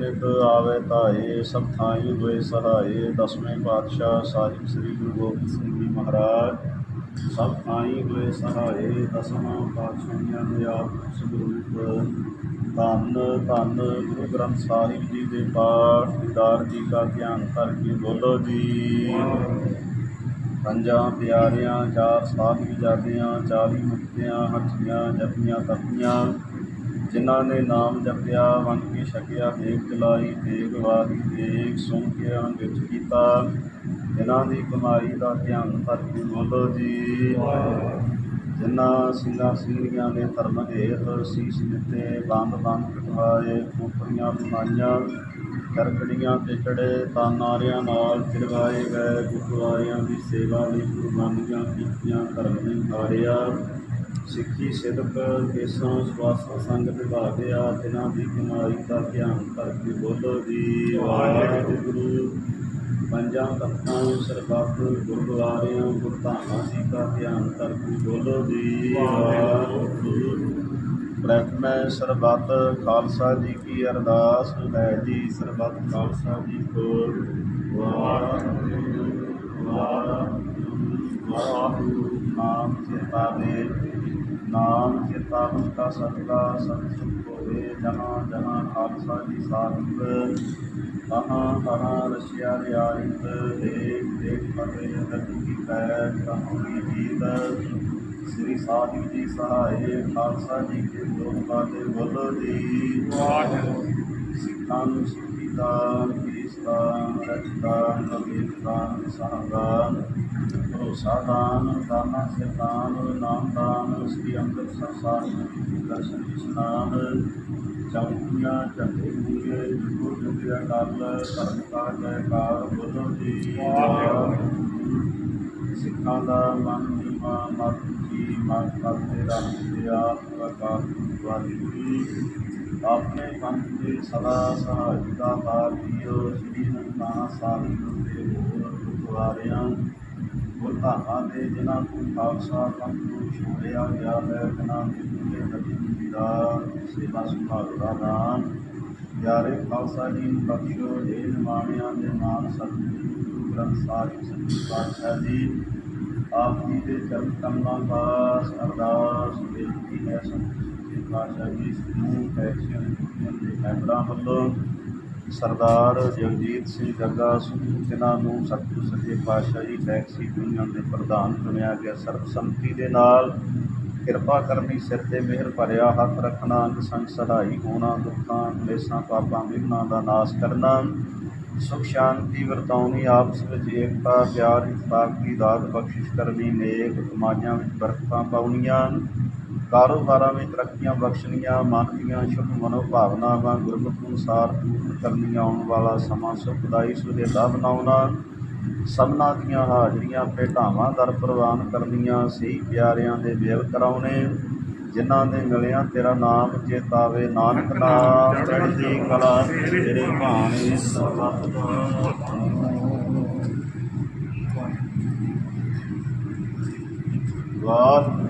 ਨਿਤ ਆਵੇ ਧਾਏ, ਸਭ ਥਾਈ ਹੋਏ ਸਹਾਏ, ਦਸਵੇਂ ਪਾਤਸ਼ਾਹ ਸਾਹਿਬ ਸ੍ਰੀ ਗੁਰੂ ਗੋਬਿੰਦ ਸਿੰਘ ਜੀ ਮਹਾਰਾਜ। ਸਭ ਥਾਈ ਹੋਏ ਸਹਾਏ, ਦਸਵਾਂ ਪਾਤਸ਼ਾਹੀਆਂ ਦੇ ਆਪ ਸਰੂਪ। ਧੰਨ ਧੰਨ ਗੁਰੂ ਗ੍ਰੰਥ ਸਾਹਿਬ ਜੀ ਦੇ ਪਾਠ, ਦੀਦਾਰ ਜੀ ਦਾ ਧਿਆਨ ਕਰਕੇ ਬੋਲੋ ਜੀ। ਪੰਜਾਂ ਪਿਆਰਿਆਂ, ਚਾਰ ਸਾਹਿਬ ਸਾਹਿਬਜ਼ਾਦਿਆਂ ਚਾਲੀ ਮੁਕਤਿਆਂ ਹੱਥੀਆਂ ਜਪੀਆਂ, ਤਪੀਆਂ। ਜਿਨ੍ਹਾਂ ਨੇ ਨਾਮ ਜਪਿਆ, ਵੰਡ ਕੇ ਛਕਿਆ ਦੇਖ ਚਲਾਈ ਦੇਖ ਵਾਰੀ ਦੇਖ ਸੁਣ ਕੇ ਅੰਗਿਤ ਕੀਤਾ। ਜਿਨ੍ਹਾਂ ਦੀ ਕਮਾਈ ਦਾ ਧਿਆਨ ਧਰਤੀ ਬੋਲੋ ਜੀ। ਜਿਨ੍ਹਾਂ ਸਿੰਘਾਂ ਸਿੰਘੀਆਂ ਨੇ ਧਰਮ ਹੇਤ ਸੀਸ ਦਿੱਤੇ, ਬੰਦ ਬੰਦ ਕਟਵਾਏ ਖੋਪਰੀਆਂ ਬਣਾਈਆਂ, ਕਰਕੜੀਆਂ ਤੇ ਚੜੇ ਤਾਂ ਨਾਰਿਆਂ ਨਾਲ ਚਿਰਵਾਏ ਗਏ, ਗੁਰਦੁਆਰਿਆਂ ਦੀ ਸੇਵਾ ਲਈ ਕੁਰਬਾਨੀਆਂ ਕੀਤੀਆਂ, ਧਰਮ ਨੇ ਹਾਰਿਆ। ਸਿੱਖੀ ਸਿਦਕ ਕੇਸਾਂ, ਸਵਾਸਾਂ, ਸੰਗ ਨਿਭਾਵਿਆ ਤਿਨਾਂ ਦੀ ਕਮਾਈ ਦਾ ਧਿਆਨ ਕਰਕੇ ਬੋਲੋ ਦੀ ਵਾਹਿਗੁਰੂ ਪੰਜਾਂ ਤਖਤਾਂ, ਸਰਬੱਤ ਗੁਰਦੁਆਰਿਆਂ, ਗੁਰਧਾਮਾਂ ਜੀ ਦਾ ਧਿਆਨ ਕਰਕੇ ਬੋਲੋ ਦੀ ਵਾਹਿਗੁਰੂ ਪ੍ਰਥਮੈ ਸਰਬੱਤ, ਖਾਲਸਾ ਜੀ ਕੀ ਅਰਦਾਸ ਹੈ ਜੀ ਸਰਬੱਤ, ਖਾਲਸਾ ਜੀ ਕੋ ਵਾਹਿਗੁਰੂ ਵਾਹਿਗੁਰੂ ਵਾਹਿਗੁਰੂ ਨਾਮ ਚੇਤਾਵੇ ਨਾਮ ਚੇਤਾਵਨ ਕਾ ਸਦਕਾ ਸੰਸੁਖ ਹੋਵੇ। ਜਹਾਂ ਜਹਾਂ ਖਾਲਸਾ ਜੀ ਸਾਹਿਬ ਕਹਾਂ ਕਹਾਂ ਰਸ਼ਿਆ ਰਿਆਇਤ ਦੇਖ ਦੇਖ ਫਤਿਹ ਗਤੀ ਕੀ ਪੈ ਕਹਾਣੀ ਜੀਤ ਸ੍ਰੀ ਸਾਹਿਬ ਜੀ ਸਹਾਏ ਖਾਲਸਾ ਜੀ ਕੇ ਦੋਨ ਬਾਤੇ ਬੋਲੋ ਜੀ ਸਿੱਖਾਂ ਨੂੰ ਸਿੱਖੀ ਦਾਨ ਕੇਸ ਦਾਨ ਰਜ ਦਾਨ ਭਰੋਸਾ ਦਾਨ ਦਾਨਾ ਸਿਰਦਾਨ ਨਾਮ ਦਾਨ ਸ੍ਰੀ ਅੰਮ੍ਰਿਤਸਰ ਸਾਹਿਬ ਜੀ ਦਰਸ਼ਨ ਇਸ਼ਨਾਨ ਚੌਂਕੀਆਂ ਝੰਡੇ ਮੂਰੇ ਗੁਰੂ ਜੁਗਿਆ ਕਾਲ ਧਰਮ ਕਾ ਜੈਕਾਰ ਬੋਲੋ ਜੀ ਸਿੱਖਾਂ ਦਾ ਮਨ ਨੀਵਾ ਮਤ ਜੀ ਮਨ ਕਰਦੇ ਰੰਗ ਦੇ ਆਪ ਪ੍ਰਕਾਰ ਵਾਹਿਗੁਰੂ ਆਪਣੇ ਪੰਥ ਦੇ ਸਦਾ ਸਹਾਇਤਾ ਦਾਰ ਜੀਓ ਸ੍ਰੀ ਨਨਕਾਣਾ ਸਾਹਿਬ ਦੇ ਹੋਰ ਗੁਰਦੁਆਰਿਆਂ ਗੁਰਧਾਮਾਂ ਦੇ ਜਿਨ੍ਹਾਂ ਨੂੰ ਖਾਲਸਾ ਪੰਥ ਨੂੰ ਛੋੜਿਆ ਗਿਆ ਹੈ ਜਿਨ੍ਹਾਂ ਦੀ ਪੂਰੇ ਨਦੀ ਦਾ ਸੇਵਾ ਸੰਭਾਲ ਦਾ ਦਾਨ ਪਿਆਰੇ ਖਾਲਸਾ ਜੀ ਨੂੰ ਬਖਸ਼ੋ। ਜੇ ਨਿਮਾਣਿਆਂ ਦੇ ਨਾਮ ਸਤਿਗੁਰੂ, ਗੁਰੂ ਗ੍ਰੰਥ ਸਾਹਿਬ, ਸੱਚੇ ਪਾਤਸ਼ਾਹ ਜੀ, ਆਪ ਜੀ ਦੇ ਚਰਨ ਕਮਲਾਂ ਦਾ ਅਰਦਾਸ ਬੇਨਤੀ ਹੈ ਸਤਿਗੁਰੂ ਪਾਤਸ਼ਾਹ ਜੀ ਸਮੂਹ ਐਕਸ਼ਨ ਦੇ ਮੈਂਬਰਾਂ ਵੱਲੋਂ ਸਰਦਾਰ ਜਗਜੀਤ ਸਿੰਘ ਜੱਗਾ ਸਮੂਹ ਜਿਨ੍ਹਾਂ ਨੂੰ ਸਤਿਗੁਰੂ ਸੱਚੇ ਪਾਤਸ਼ਾਹ ਟੈਕਸੀ ਯੂਨੀਅਨ ਦੇ ਪ੍ਰਧਾਨ ਚੁਣਿਆ ਗਿਆ, ਸਰਬਸੰਮਤੀ ਦੇ ਨਾਲ ਕਿਰਪਾ ਕਰਨੀ ਸਿਰ ਤੇ ਮਿਹਰ ਭਰਿਆ, ਹੱਥ ਰੱਖਣਾ, ਅੰਗ ਸੰਗ ਸਹਾਈ ਹੋਣਾ, ਦੁੱਖਾਂ, ਕਲੇਸ਼ਾਂ, ਪਾਪਾਂ ਵਿਘਨਾਂ ਦਾ ਨਾਸ਼ ਕਰਨਾ, ਸੁਖ ਸ਼ਾਂਤੀ ਵਰਤਾਉਣੀ, ਆਪਸ ਵਿੱਚ ਏਕਤਾ, ਪਿਆਰ, ਇਤਫਾਕ ਦੀ ਦਾਤ ਬਖਸ਼ਿਸ਼ ਕਰਨੀ, ਨੇਕ ਕਮਾਈਆਂ ਵਿੱਚ ਬਰਕਤਾਂ ਪਾਉਣੀਆਂ ਕਾਰੋਬਾਰਾਂ ਵਿੱਚ ਤਰੱਕੀਆਂ ਬਖਸ਼ਣੀਆਂ ਮਨ ਦੀਆਂ ਸ਼ੁਭ ਮਨੋਭਾਵਨਾਵਾਂ ਗੁਰਮਤਿ ਅਨੁਸਾਰ ਪੂਰਨ ਕਰਨੀਆਂ ਆਉਣ ਵਾਲਾ ਸਮਾਂ ਸੁਖਦਾਈ ਸੁਦੇਲਾ ਬਣਾਉਣਾ ਸਭਨਾਂ ਦੀਆਂ ਹਾਜ਼ਰੀਆਂ ਭੇਟਾਵਾਂ ਦਰ ਪ੍ਰਵਾਨ ਕਰਨੀਆਂ, ਸਹੀ ਪਿਆਰਿਆਂ ਦੇ ਮੇਲ ਕਰਾਉਣੇ, ਜਿਨ੍ਹਾਂ ਦੇ ਮਿਲਿਆ ਤੇਰਾ ਨਾਮ ਚੇਤਾਵੇ। ਨਾਨਕ ਨਾਮ ਚੜ੍ਹਦੀ ਕਲਾ ਤੇਰੇ ਭਾਣੇ ਸਰਬੱਤ ਵਾਹਿਗੁਰੂ।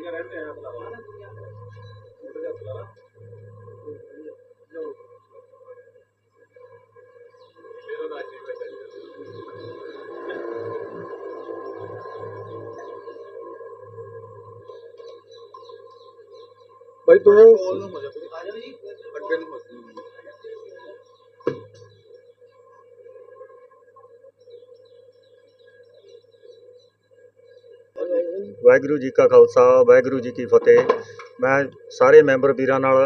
ठीक है रहते हैं। चला भाई तो ਵਾਹਿਗੁਰੂ ਜੀ ਕਾ ਖਾਲਸਾ, ਵਾਹਿਗੁਰੂ ਜੀ ਕੀ ਫਤਿਹ। ਮੈਂ ਸਾਰੇ ਮੈਂਬਰ ਵੀਰਾਂ ਨਾਲ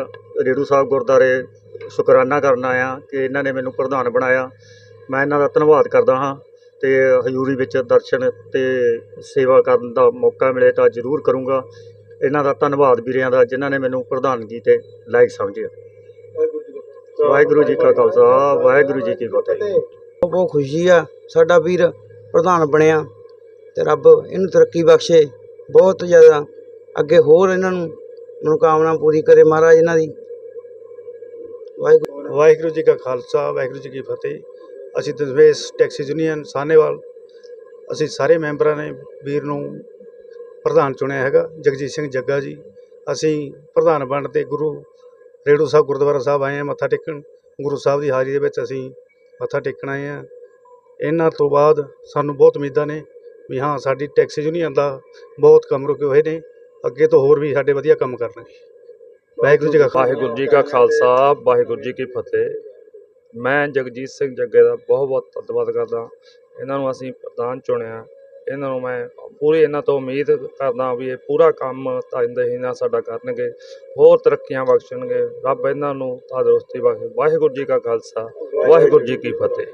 ਰੇੜੂ ਸਾਹਿਬ ਗੁਰਦੁਆਰੇ ਸ਼ੁਕਰਾਨਾ ਕਰਨ ਆਇਆ ਕਿ ਇਹਨਾਂ ਨੇ ਮੈਨੂੰ ਪ੍ਰਧਾਨ ਬਣਾਇਆ। ਮੈਂ ਇਹਨਾਂ ਦਾ ਧੰਨਵਾਦ ਕਰਦਾ ਹਾਂ ਤੇ ਹਜ਼ੂਰੀ ਵਿੱਚ ਦਰਸ਼ਨ ਤੇ ਸੇਵਾ ਕਰਨ ਦਾ ਮੌਕਾ ਮਿਲੇ ਤਾਂ ਜ਼ਰੂਰ ਕਰੂੰਗਾ। ਇਹਨਾਂ ਦਾ ਧੰਨਵਾਦ ਵੀਰਿਆਂ ਦਾ ਜਿਨ੍ਹਾਂ ਨੇ ਮੈਨੂੰ ਪ੍ਰਧਾਨਗੀ ਤੇ ਲਾਇਕ ਸਮਝਿਆ। ਵਾਹਿਗੁਰੂ ਜੀ ਕਾ ਖਾਲਸਾ, ਵਾਹਿਗੁਰੂ ਜੀ ਕੀ ਫਤਿਹ। ਬਹੁਤ ਬਹੁਤ ਖੁਸ਼ੀ ਆ ਸਾਡਾ ਵੀਰ ਪ੍ਰਧਾਨ ਬਣਿਆ ਤੇ ਰੱਬ ਇਹਨੂੰ ਤਰੱਕੀ ਬਖਸ਼ੇ। ਬਹੁਤ ਜ਼ਿਆਦਾ ਅੱਗੇ ਹੋਰ ਇਹਨਾਂ ਨੂੰ ਮਨੋਕਾਮਨਾ ਪੂਰੀ ਕਰੇ ਮਹਾਰਾਜ ਇਹਨਾਂ ਦੀ। ਵਾਹਿਗੁਰੂ। ਵਾਹਿਗੁਰੂ ਜੀ ਕਾ ਖਾਲਸਾ, ਵਾਹਿਗੁਰੂ ਜੀ ਕੀ ਫਤਿਹ। ਅਸੀਂ ਦਸਵੇਸ਼ ਟੈਕਸੀ ਯੂਨੀਅਨ ਸਾਹਨੇਵਾਲ, ਅਸੀਂ ਸਾਰੇ ਮੈਂਬਰਾਂ ਨੇ ਵੀਰ ਨੂੰ ਪ੍ਰਧਾਨ ਚੁਣਿਆ ਹੈਗਾ, ਜਗਜੀਤ ਸਿੰਘ ਜੱਗਾ ਜੀ। ਅਸੀਂ ਪ੍ਰਧਾਨ ਬਣਨ ਤੇ ਗੁਰੂ ਰੇੜੂ ਸਾਹਿਬ, ਗੁਰਦੁਆਰਾ ਸਾਹਿਬ ਆਏ ਹਾਂ, ਮੱਥਾ ਟੇਕਣ। ਗੁਰੂ ਸਾਹਿਬ ਦੀ ਹਾਜ਼ਰੀ ਦੇ ਵਿੱਚ ਅਸੀਂ ਮੱਥਾ ਟੇਕਣ ਆਏ ਹਾਂ। ਇਹਨਾਂ ਤੋਂ ਬਾਅਦ ਸਾਨੂੰ ਬਹੁਤ ਉਮੀਦਾਂ ਨੇ ਵੀ ਹਾਂ, ਸਾਡੀ ਟੈਕਸੀ ਯੂਨੀਅਨ ਦਾ ਬਹੁਤ ਕੰਮ ਰੁਕੇ ਹੋਏ ਨੇ। ਅੱਗੇ ਤੋਂ ਹੋਰ ਵੀ ਸਾਡੇ ਵਧੀਆ ਕੰਮ ਕਰਨਗੇ। ਵਾਹਿਗੁਰੂ ਜੀ ਕਾ ਵਾਹਿਗੁਰੂ ਜੀ ਕਾ ਖਾਲਸਾ, ਵਾਹਿਗੁਰੂ ਜੀ ਕੀ ਫਤਿਹ। ਮੈਂ ਜਗਜੀਤ ਸਿੰਘ ਜੱਗੇ ਦਾ ਬਹੁਤ ਬਹੁਤ ਧੰਨਵਾਦ ਕਰਦਾ ਇਹਨਾਂ ਨੂੰ ਅਸੀਂ ਪ੍ਰਧਾਨ ਚੁਣਿਆ। ਇਹਨਾਂ ਨੂੰ ਮੈਂ ਪੂਰੀ ਇਹਨਾਂ ਤੋਂ ਉਮੀਦ ਕਰਦਾ ਵੀ ਇਹ ਪੂਰਾ ਕੰਮ ਤੰਦਹੀ ਨਾਲ ਸਾਡਾ ਕਰਨਗੇ, ਹੋਰ ਤਰੱਕੀਆਂ ਬਖਸ਼ਣਗੇ। ਰੱਬ ਇਹਨਾਂ ਨੂੰ ਤੰਦਰੁਸਤੀ ਬਖਸ਼ੇ। ਵਾਹਿਗੁਰੂ ਜੀ ਕਾ ਖਾਲਸਾ, ਵਾਹਿਗੁਰੂ ਜੀ ਕੀ ਫਤਿਹ।